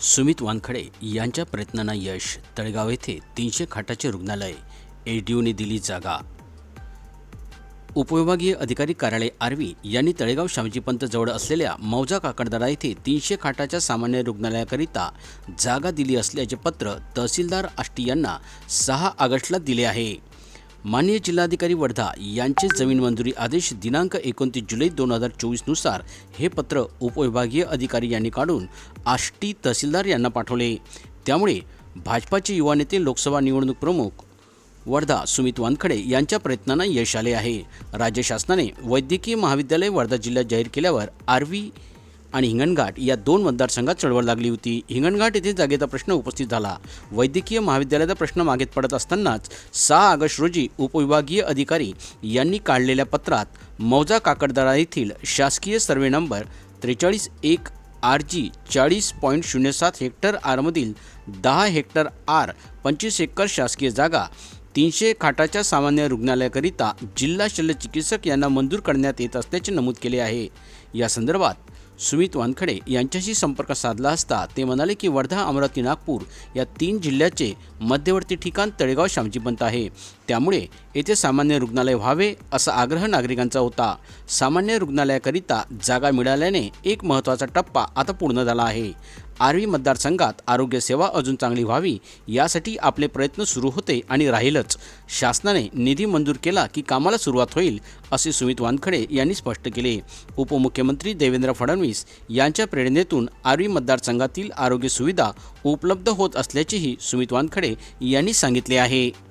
सुमित वानखडे यांच्या प्रयत्नांना यश. तळेगाव येथे तीनशे खाटाचे रुग्णालय. एडीओने दिली जागा. उपविभागीय अधिकारी कार्यालय आर्वी यांनी तळेगाव श्यामजीपंत जवळ असलेल्या मौजा काकडदारा येथे तीनशे खाटाच्या सामान्य रुग्णालयाकरिता जागा दिली असल्याचे पत्र तहसीलदार आष्टी यांना सहा ऑगस्टला दिले आहे. माननीय जिल्हाधिकारी वर्धा यांचे जमीन मंजुरी आदेश दिनांक एकोणतीस जुलै दोन हजार चोवीसनुसार हे पत्र उपविभागीय अधिकारी यांनी काढून आष्टी तहसीलदार यांना पाठवले. त्यामुळे भाजपाचे युवा नेते लोकसभा निवडणूक प्रमुख वर्धा सुमित वानखडे यांच्या प्रयत्नांना यश आले आहे. राज्य शासनाने वैद्यकीय महाविद्यालय वर्धा जिल्ह्यात जाहीर केल्यावर आर्वी आणि हिंगणघाट या दोन मतदारसंघात चळवळ लागली होती. हिंगणघाट येथे जागेचा प्रश्न उपस्थित झाला. वैद्यकीय महाविद्यालयाचा प्रश्न मागे पडत असतानाच सहा ऑगस्ट रोजी उपविभागीय अधिकारी यांनी काढलेल्या पत्रात मौजा काकडदारा येथील शासकीय सर्वे नंबर त्रेचाळीस एक आर जी चाळीस पॉईंट शून्य सात हेक्टर आरमधील दहा हेक्टर आर पंचवीस एकर शासकीय जागा तीनशे खाटाच्या सामान्य रुग्णालयाकरिता जिल्हा शल्य चिकित्सक यांना मंजूर करण्यात येत असल्याचे नमूद केले आहे. या संदर्भात सुमित वानखडे यांच्याशी संपर्क साधला असता ते म्हणाले की वर्धा अमरावती नागपूर या तीन जिल्ह्याचे मध्यवर्ती ठिकाण तळेगाव श्यामजीपंत आहे. त्यामुळे येथे सामान्य रुग्णालय व्हावे असा आग्रह नागरिकांचा होता. सामान्य रुग्णालयाकरिता जागा मिळाल्याने एक महत्त्वाचा टप्पा आता पूर्ण झाला आहे. आर्वी मतदारसंघात आरोग्यसेवा अजून चांगली व्हावी यासाठी आपले प्रयत्न सुरू होते आणि राहीलच. शासनाने निधी मंजूर केला की कामाला सुरुवात होईल असे सुमित वानखडे यांनी स्पष्ट केले. उपमुख्यमंत्री देवेंद्र फडणवीस यांच्या प्रेरणेतून आर्वी मतदारसंघातील आरोग्य सुविधा उपलब्ध होत असल्याचेही सुमित वानखडे यांनी सांगितले आहे.